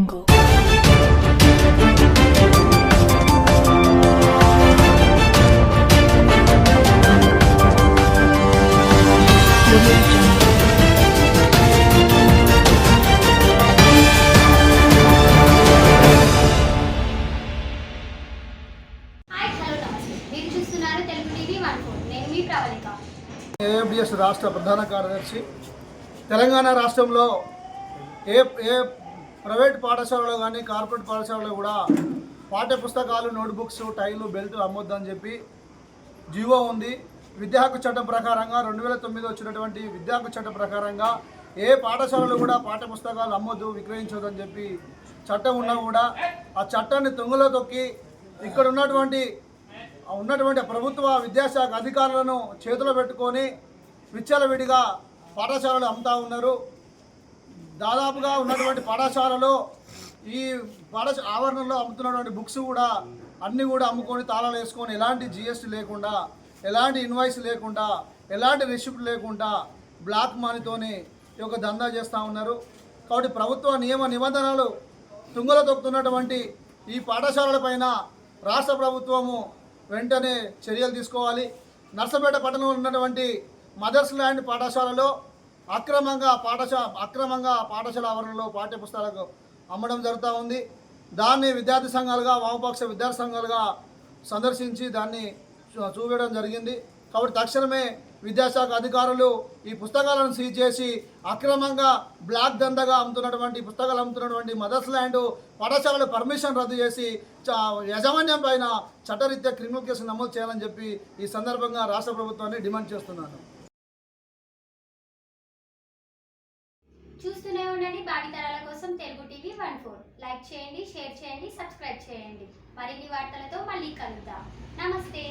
jungle. Audio jungle. Hi hello నమస్తే మీరు చూస్తున్నారు తెలుగు టీవీ వన్ ఫోర్ నేను మీ ప్రవళిక ఏఎఫ్డిఎస్ రాష్ట్ర ప్రధాన కార్యదర్శి తెలంగాణ రాష్ట్రంలో ఏ ఏ ప్రైవేట్ పాఠశాలలో కానీ కార్పొరేట్ పాఠశాలలో కూడా పాఠ్య పుస్తకాలు నోట్బుక్స్ టైలు బెల్ట్ అమ్మొద్దని చెప్పి జీవో ఉంది. విద్యా హక్కు చట్టం ప్రకారంగా రెండు వేల తొమ్మిది వచ్చినటువంటి విద్యా హక్కు చట్టం ప్రకారంగా ఏ పాఠశాలలో కూడా పాఠ్య పుస్తకాలు అమ్మొద్దు విక్రయించొద్దని చెప్పి చట్టం ఉన్నా కూడా ఆ చట్టాన్ని తొంగలో తొక్కి ఇక్కడ ఉన్నటువంటి ఉన్నటువంటి ప్రభుత్వ విద్యాశాఖ అధికారులను చేతిలో పెట్టుకొని విచ్చలవిడిగా పాఠశాలలు అమ్ముతా ఉన్నారు. దాదాపుగా ఉన్నటువంటి పాఠశాలలో ఈ పాఠశాల ఆవరణలో అమ్ముతున్నటువంటి బుక్స్ కూడా అన్నీ కూడా అమ్ముకొని తాళాలు వేసుకొని ఎలాంటి జిఎస్టీ లేకుండా ఎలాంటి ఇన్వాయిస్ లేకుండా ఎలాంటి రిసిప్ట్ లేకుండా బ్లాక్ మనీతోని ఈ యొక్క దందా చేస్తూ ఉన్నారు. కాబట్టి ప్రభుత్వ నియమ నిబంధనలు తుంగలో తొక్కుతున్నటువంటి ఈ పాఠశాలలపైన రాష్ట్ర ప్రభుత్వము వెంటనే చర్యలు తీసుకోవాలి. నర్సపేట పట్టణంలో ఉన్నటువంటి మదర్స్ ల్యాండ్ పాఠశాలలో అక్రమంగా పాఠశాల అక్రమంగా పాఠశాల ఆవరణలో పాఠ్యపుస్తకాలకు అమ్మడం జరుగుతూ ఉంది. దాన్ని విద్యార్థి సంఘాలుగా వామపక్ష విద్యార్థి సంఘాలుగా సందర్శించి దాన్ని చూపించడం జరిగింది. కాబట్టి తక్షణమే విద్యాశాఖ అధికారులు ఈ పుస్తకాలను సీజ్ చేసి అక్రమంగా బ్లాక్ దండగా అమ్ముతున్నటువంటి పుస్తకాలు అమ్ముతున్నటువంటి మదర్స్ ల్యాండ్ పాఠశాలలు పర్మిషన్ రద్దు చేసి చ- యాజమాన్యం పైన చట్టరీత్యా క్రిమినల్ కేసు నమోదు చేయాలని చెప్పి ఈ సందర్భంగా రాష్ట్ర ప్రభుత్వాన్ని డిమాండ్ చేస్తున్నాను. చూస్తూనే ఉండండి భావితరాల కోసం Telugu TV one four. Like చేయండి షేర్ చేయండి సబ్స్క్రైబ్ చేయండి. మరిన్ని వార్తలతో మళ్ళీ కలుద్దాం. నమస్తే.